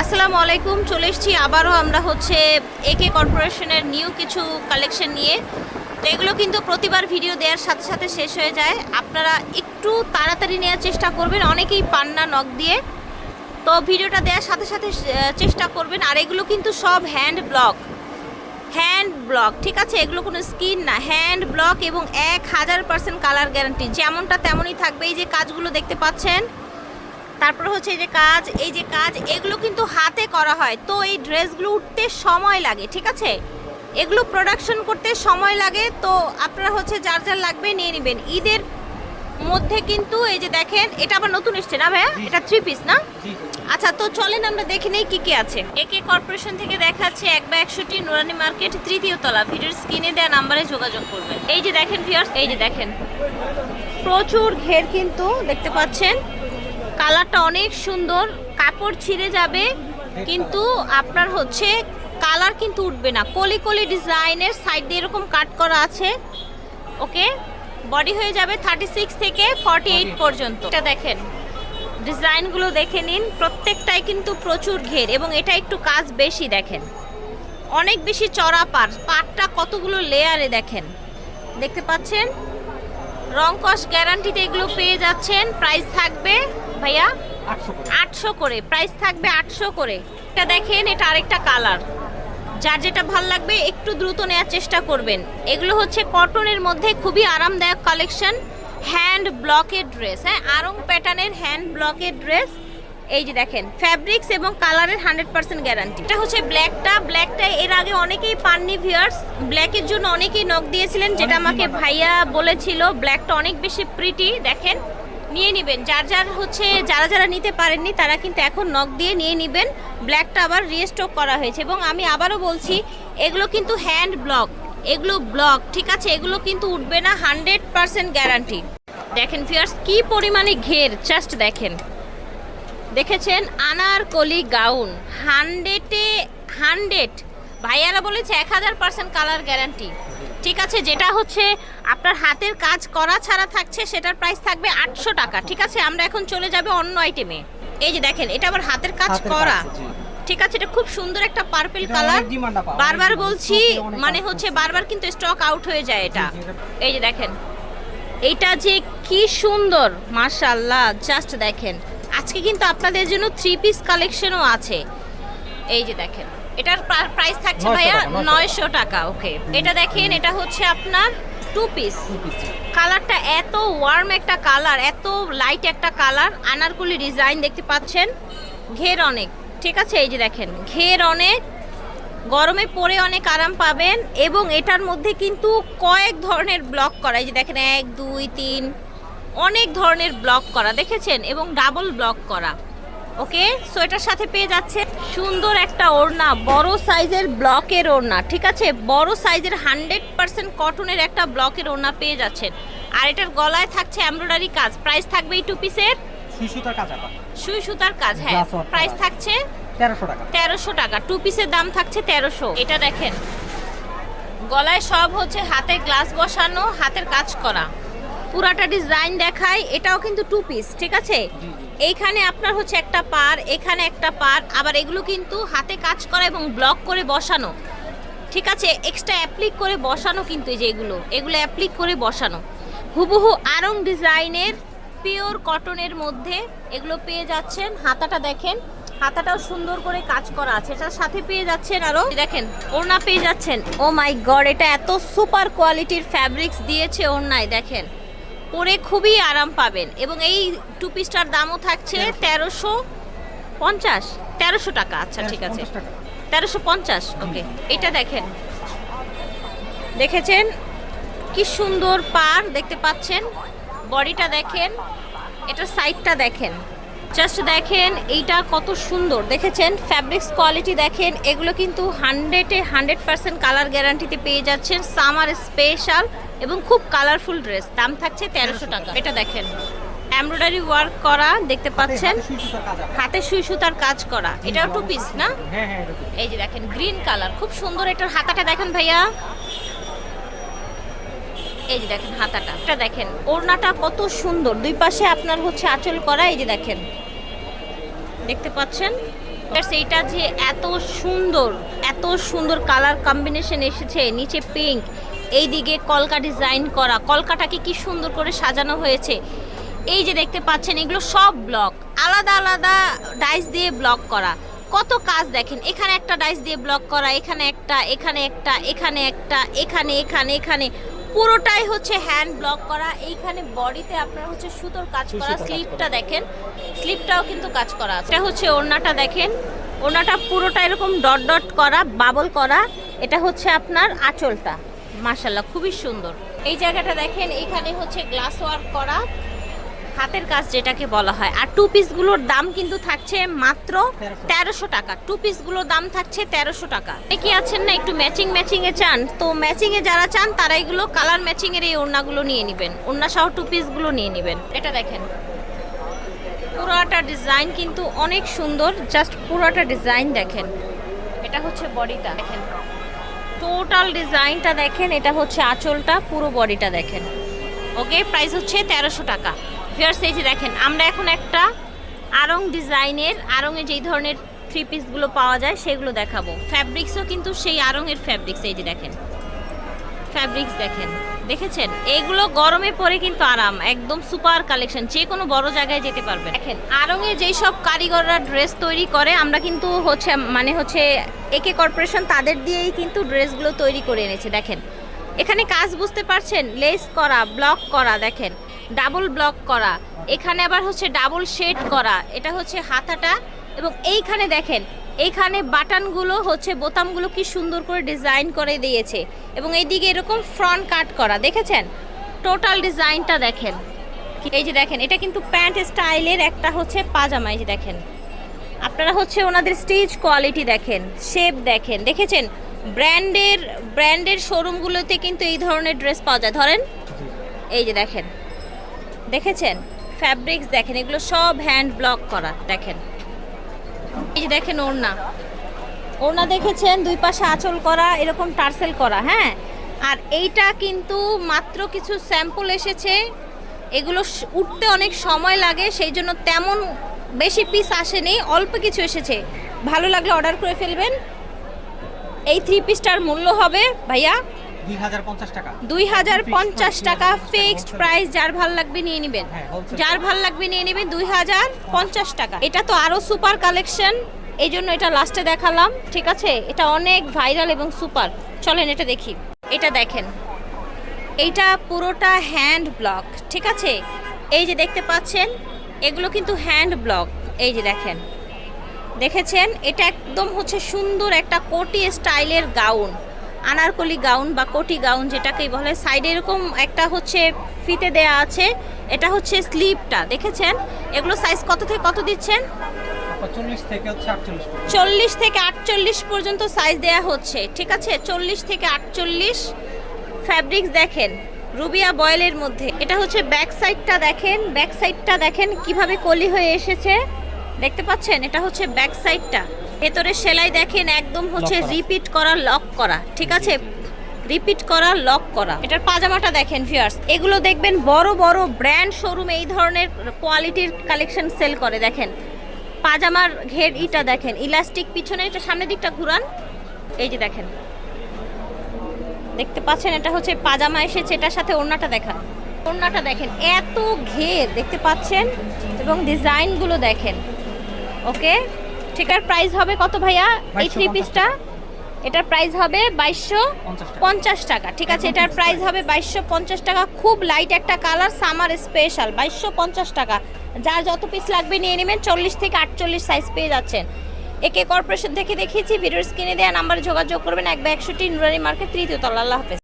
আসসালামু আলাইকুম, চলে এসেছি আবারও আমরা হচ্ছে একে কর্পোরেশনের নিউ কিছু কালেকশন নিয়ে। তো এগুলো কিন্তু প্রতিবার ভিডিও দেওয়ার সাথে সাথে শেষ হয়ে যায়। আপনারা একটু তাড়াতাড়ি নেওয়ার চেষ্টা করবেন, অনেকেই পান না নখ দিয়ে। তো ভিডিওটা দেওয়ার সাথে সাথে চেষ্টা করবেন। আর এগুলো কিন্তু সব হ্যান্ড ব্লক হ্যান্ড ব্লক ঠিক আছে? এগুলো কোনো স্কিন না। হ্যান্ড ব্লক এবং এক হাজার পার্সেন্ট কালার গ্যারান্টি যেমনটা তেমনই থাকবে। এই যে কাজগুলো দেখতে পাচ্ছেন তারপর হচ্ছে এই যে কাজ এই যে কাজ এগুলো কিন্তু হাতে করা হয়। তো এই ড্রেসগুলো উঠতে সময় লাগে ঠিক আছে? এগুলো প্রোডাকশন করতে সময় লাগে তো আপনারা হচ্ছে যার যার লাগবে নিয়ে নেবেন। ঈদের মধ্যে কিন্তু এই যে দেখেন এটা আবার নতুন এসছে না ভাইয়া? এটা থ্রি পিস না? আচ্ছা তো চলেন আমরা দেখে নেই কি কি আছে। একে কর্পোরেশন থেকে দেখাচ্ছে এক বা একশোটি নুরানি মার্কেট তৃতীয় তলা। ভিডিওর স্ক্রিনে দেওয়া নাম্বারে যোগাযোগ করবেন। এই যে দেখেন ভিউয়ার্স এই যে দেখেন। প্রচুর ঘের কিন্তু দেখতে পাচ্ছেন। কালারটা অনেক সুন্দর কাপড় ছিঁড়ে যাবে কিন্তু আপনার হচ্ছে কালার কিন্তু উঠবে না। কলি কলি ডিজাইনের সাইড দিয়ে এরকম কাট করা আছে ওকে? বডি হয়ে যাবে থার্টি সিক্স থেকে ফর্টি এইট পর্যন্ত। এটা দেখেন ডিজাইনগুলো দেখে নিন প্রত্যেকটাই কিন্তু প্রচুর ঘের এবং এটা একটু কাজ বেশি দেখেন। অনেক বেশি চড়া পার পাটটা কতগুলো লেয়ারে দেখেন দেখতে পাচ্ছেন? রং কস গ্যারান্টিতে এগুলো পেয়ে যাচ্ছেন। প্রাইস থাকবে ভাইয়া আটশো করে। প্রাইস থাকবে আটশো করে। এটা দেখেন এটা আরেকটা কালার যার যেটা ভালো লাগবে একটু দ্রুত নেওয়ার চেষ্টা করবেন। এগুলো হচ্ছে কটনের মধ্যে খুবই আরামদায়ক কালেকশন হ্যান্ড ব্লকের ড্রেস হ্যাঁ? আরং প্যাটার্নের হ্যান্ড ব্লকের ড্রেস এই যে দেখেন ফ্যাব্রিক্স এবং কালারের হান্ড্রেড পার্সেন্ট গ্যারান্টি এটা হচ্ছে ব্ল্যাকটা ব্ল্যাকটা এর আগে অনেকেই পাননি ভিউয়ার্স ব্ল্যাকের জন্য অনেকেই নখ দিয়েছিলেন যেটা আমাকে ভাইয়া বলেছিল। ব্ল্যাকটা অনেক বেশি প্রিটি দেখেন নিয়ে নেবেন। যার যার হচ্ছে যারা যারা নিতে পারেননি তারা কিন্তু এখন নখ দিয়ে নিয়ে নেবেন। ব্ল্যাকটা আবার রিস্টক করা হয়েছে। এবং আমি আবারও বলছি এগুলো কিন্তু হ্যান্ড ব্লক এগুলো ব্লক ঠিক আছে? এগুলো কিন্তু উঠবে না হান্ড্রেড পার্সেন্ট গ্যারান্টি দেখেন ফিয়ার্স কি পরিমাণে ঘের জাস্ট দেখেন। দেখেছেন আনারকলি গাউন। হান্ড্রেডে হান্ড্রেড। ভাইয়ারা বলেছে এক হাজার পার্সেন্ট কালার গ্যারান্টি। ঠিক আছে যেটা হচ্ছে আপনার হাতের কাজ করা ছাড়া থাকছে সেটার প্রাইস থাকবে আটশো টাকা। ঠিক আছে আমরা এখন চলে যাবে অন্য আইটেমে। এই যে দেখেন এটা আবার হাতের কাজ করা। ঠিক আছে এটা খুব সুন্দর একটা পার্পল কালার। বারবার বলছি মানে হচ্ছে বারবার কিন্তু স্টক আউট হয়ে যায় এটা। এই যে দেখেন এটা যে কি সুন্দর মাশাল্লাহ জাস্ট দেখেন। আজকে কিন্তু আপনাদের জন্য থ্রি পিস কালেকশনও আছে। এই যে দেখেন এটার প্রাইস থাকছে ভাইয়া নয়শো টাকা। ওকে এটা দেখেন এটা হচ্ছে আপনার টু পিস। কালারটা এত ওয়ার্ম একটা কালার এত লাইট একটা কালার আনারকুলি ডিজাইন দেখতে পাচ্ছেন। ঘের অনেক ঠিক আছে? এই যে দেখেন ঘের অনেক গরমে পরে অনেক আরাম পাবেন এবং এটার মধ্যে কিন্তু কয়েক ধরনের ব্লক করা এই যে দেখেন এক দুই তিন অনেক ধরনের ব্লক করা দেখেছেন? এবং ডাবল ব্লক করা। ওকে সো এটার সাথে পেয়ে যাচ্ছে সুন্দর একটা ওড়না বড় সাইজের ব্লকের ওড়না ঠিক আছে? বড় সাইজের হান্ড্রেড পার্সেন্ট কটনের একটা ব্লকের ওড়না পেয়ে যাচ্ছেন। আর এটার গলায় থাকছে এমব্রয়ডারি কাজ। প্রাইস থাকবে এই টু পিসের সুই সুতার কাজ হ্যাঁ। প্রাইস থাকছে 1300 টাকা। তেরোশো টাকা। টু পিসের দাম থাকছে তেরোশো। এটা দেখেন। গলায় সব হচ্ছে হাতে গ্লাস বসানো হাতের কাজ করা। পুরাটা ডিজাইন দেখায় এটাও কিন্তু টু পিস ঠিক আছে। এইখানে আপনার হচ্ছে একটা পার এখানে একটা পার আবার এগুলো কিন্তু হাতে কাজ করা এবং ব্লক করে বসানো ঠিক আছে? এক্সট্রা অ্যাপ্লিক করে বসানো কিন্তু এই যে এগুলো এগুলো অ্যাপ্লিক করে বসানো। হুবহু আরং ডিজাইনের পিওর কটনের মধ্যে এগুলো পেয়ে যাচ্ছেন। হাতাটা দেখেন হাতাটাও সুন্দর করে কাজ করা আছে। এটার সাথে পেয়ে যাচ্ছেন আরও দেখেন ওড়না পেয়ে যাচ্ছেন। ও মাই গড এটা এত সুপার কোয়ালিটির ফ্যাব্রিক্স দিয়েছে ওড়নায় দেখেন। পরে খুবই আরাম পাবেন। এবং এই টু পিসটার দামও থাকছে তেরোশো পঞ্চাশ। তেরোশো টাকা আচ্ছা ঠিক আছে। তেরোশো পঞ্চাশ ওকে। এটা দেখেন। দেখেছেন? কি সুন্দর পার দেখতে পাচ্ছেন? বডিটা দেখেন। এটার সাইডটা দেখেন। জাস্ট দেখেন এইটা কত সুন্দর। দেখেছেন? ফ্যাব্রিক্স কোয়ালিটি দেখেন। এগুলো কিন্তু হান্ড্রেডে হান্ড্রেড পার্সেন্ট কালার গ্যারান্টিতে পেয়ে যাচ্ছেন। সামার স্পেশাল এবং খুব কালারফুল ড্রেস দাম থাকছে তেরোশো টাকা। এটা দেখেন। এমব্রয়ডারি ওয়ার্ক করা দেখতে পাচ্ছেন? হাতে সুই সুতার কাজ করা। এটাও টু পিস না? হ্যাঁ, হ্যাঁ, এই যে দেখেন গ্রিন কালার খুব সুন্দর এটার হাতাটা দেখেন ভাইয়া। এই যে দেখেন হাতাটা। এটা দেখেন ওড়নাটা কত সুন্দর। দুই পাশে আপনার হচ্ছে আঁচল করা এই যে দেখেন। দেখতে পাচ্ছেন? সেইটা যে এত সুন্দর এত সুন্দর কালার কম্বিনেশন এসেছে নিচে পিঙ্ক এইদিকে কলকা ডিজাইন করা। কলকাটাকে কি সুন্দর করে সাজানো হয়েছে। এই যে দেখতে পাচ্ছেন এগুলো সব ব্লক আলাদা আলাদা ডাইস দিয়ে ব্লক করা। কত কাজ দেখেন এখানে একটা ডাইস দিয়ে ব্লক করা এখানে একটা এখানে একটা এখানে একটা এখানে এখানে এখানে। পুরোটাই হচ্ছে হ্যান্ড ব্লক করা। এইখানে বডিতে আপনার হচ্ছে সুতোর কাজ করা সুতোর কাজ করা। স্লিপটা দেখেন। স্লিপটাও কিন্তু কাজ করা আছে। এটা হচ্ছে ওড়নাটা দেখেন। ওড়নাটা পুরোটা এরকম ডট ডট করা বাবল করা। এটা হচ্ছে আপনার আঁচলটা। মাশাল্লাহ খুবই সুন্দর। এই জায়গাটা দেখেন এখানে হচ্ছে গ্লাস ওয়ার্ক করা হাতের কাজ যেটাকে বলা হয়। আর টু পিসগুলোর দাম কিন্তু থাকছে মাত্র তেরোশো। টাকা। টু পিসগুলোর দাম থাকছে তেরোশো টাকা। কি আছেন না একটু ম্যাচিং ম্যাচিং এ চান? তো ম্যাচিং এ যারা চান তারা এগুলো কালার ম্যাচিং এর এই ওড়নাগুলো নিয়ে নেবেন। ওড়না সহ টু পিসগুলো নিয়ে নেবেন। এটা দেখেন। পুরোটা ডিজাইন কিন্তু অনেক সুন্দর জাস্ট পুরোটা ডিজাইন দেখেন। এটা হচ্ছে বডিটা। দেখেন। টোটাল ডিজাইনটা দেখেন, এটা হচ্ছে আঁচলটা, পুরো বডিটা দেখেন। ওকে প্রাইস হচ্ছে তেরোশো টাকা। ফিয়ার্স যে দেখেন, আমরা এখন একটা আরং ডিজাইনের আরঙে যেই ধরনের থ্রি পিসগুলো পাওয়া যায়, সেগুলো দেখাবো। ফ্যাব্রিক্সও কিন্তু সেই আরঙের ফ্যাব্রিক্স এই যে দেখেন। ফ্যাব্রিক্স দেখেন। দেখেছেন? এগুলো গরমে পরে কিন্তু আরাম, একদম সুপার কালেকশন, যে কোনো বড় জায়গায় যেতে পারবে দেখেন আরঙে যেই সব কারিগররা ড্রেস তৈরি করে, আমরা কিন্তু হচ্ছে মানে হচ্ছে একে কর্পোরেশন তাদের দিয়েই কিন্তু ড্রেসগুলো তৈরি করে এনেছে, দেখেন। এখানে কাজ বুঝতে পারছেন? লেস করা, ব্লক করা, দেখেন। ডাবল ব্লক করা, এখানে আবার হচ্ছে ডাবল শেড করা, এটা হচ্ছে হাতাটা, এবং এইখানে দেখেন এইখানে বাটানগুলো হচ্ছে বোতামগুলো কি সুন্দর করে ডিজাইন করে দিয়েছে এবং এইদিকে এরকম ফ্রন্ট কাট করা, দেখেছেন? টোটাল ডিজাইনটা দেখেন। এই যে দেখেন, এটা কিন্তু প্যান্ট স্টাইলের একটা হচ্ছে পাজামা, এই যে দেখেন। আপনারা হচ্ছে ওনাদের স্টিচ কোয়ালিটি দেখেন শেপ দেখেন, দেখেছেন? ব্র্যান্ডের ব্র্যান্ডের শোরুমগুলোতে কিন্তু এই ধরনের ড্রেস পাওয়া যায়। ধরেন, এই যে দেখেন, দেখেছেন? ফ্যাব্রিক্স দেখেন, এগুলো সব হ্যান্ড ব্লক করা, দেখেন। এই যে দেখেন ওড়না। ওড়না দেখেছেন, দুই পাশে আঁচল করা, এরকম টার্সেল করা হ্যাঁ? আর এইটা কিন্তু মাত্র কিছু স্যাম্পল এসেছে। এগুলো উঠতে অনেক সময় লাগে, সেই জন্য তেমন বেশি পিস আসেনি, অল্প কিছু এসেছে। ভালো লাগলে অর্ডার করে ফেলবেন। এই থ্রি পিসটার মূল্য হবে, ভাইয়া। দুই হাজার পঞ্চাশ টাকা। ফিক্সড প্রাইস যার ভালো লাগবে নিয়ে নেবেন। হ্যাঁ, যার ভালো লাগবে নিয়ে নেবেন দুই হাজার পঞ্চাশ টাকা। এটা তো আরও সুপার কালেকশন এই জন্য এটা লাস্টে দেখালাম ঠিক আছে? এটা অনেক ভাইরাল এবং সুপার চলেন এটা দেখি। এটা দেখেন। এইটা পুরোটা হ্যান্ড ব্লক ঠিক আছে? এই যে দেখতে পাচ্ছেন এগুলো কিন্তু হ্যান্ড ব্লক এই যে দেখেন। দেখেছেন? এটা একদম হচ্ছে সুন্দর একটা কোটি স্টাইলের গাউন আনারকলি গাউন বা কোটি গাউন যেটাকে বলে সাইডে এরকম একটা হচ্ছে ফিতে দেয়া আছে এটা হচ্ছে স্লিপটা দেখেছেন? এগুলো সাইজ কত থেকে কত দিচ্ছেন? থেকে চল্লিশ থেকে আটচল্লিশ পর্যন্ত সাইজ দেয়া হচ্ছে ঠিক আছে? চল্লিশ থেকে আটচল্লিশ ফ্যাব্রিক্স দেখেন রুবিয়া বয়েলের মধ্যে। এটা হচ্ছে ব্যাক সাইডটা দেখেন ব্যাক সাইডটা দেখেন কীভাবে কলি হয়ে এসেছে। দেখতে পাচ্ছেন? এটা হচ্ছে ব্যাক সাইডটা ভেতরে সেলাই দেখেন একদম হচ্ছে রিপিট করা লক করা ঠিক আছে? রিপিট করা লক করা। এটার পাজামাটা দেখেন ভিউয়ার্স এগুলো দেখবেন বড় বড় ব্র্যান্ড শোরুম এই ধরনের কোয়ালিটির কালেকশন সেল করে দেখেন। পাজামার ঘের ইটা দেখেন ইলাস্টিক পিছনে এটা সামনের দিকটা ঘুরান। এই যে দেখেন। দেখতে পাচ্ছেন এটা হচ্ছে পাজামা এসেছে এটার সাথে ওড়নাটা দেখান। ওড়নাটা দেখেন এত ঘের দেখতে পাচ্ছেন? এবং ডিজাইনগুলো দেখেন। ওকে ঠিকার প্রাইস হবে কত ভাইয়া? এই থ্রি পিসটা এটার প্রাইস হবে বাইশশো পঞ্চাশ টাকা। ঠিক আছে এটার প্রাইস হবে বাইশশো পঞ্চাশ টাকা। খুব লাইট একটা কালার সামার স্পেশাল বাইশশো পঞ্চাশ টাকা। যার যত পিস লাগবে নিয়ে নেবেন চল্লিশ থেকে আটচল্লিশ সাইজ পেয়ে যাচ্ছেন। একে কর্পোরেশন থেকে দেখিয়েছি ভিডিওর স্ক্রিনে দেওয়া নাম্বারে যোগাযোগ করবেন। এক বা একষট্টি নুরানি মার্কেট তৃতীয় তলা। আল্লাহ হাফেজ।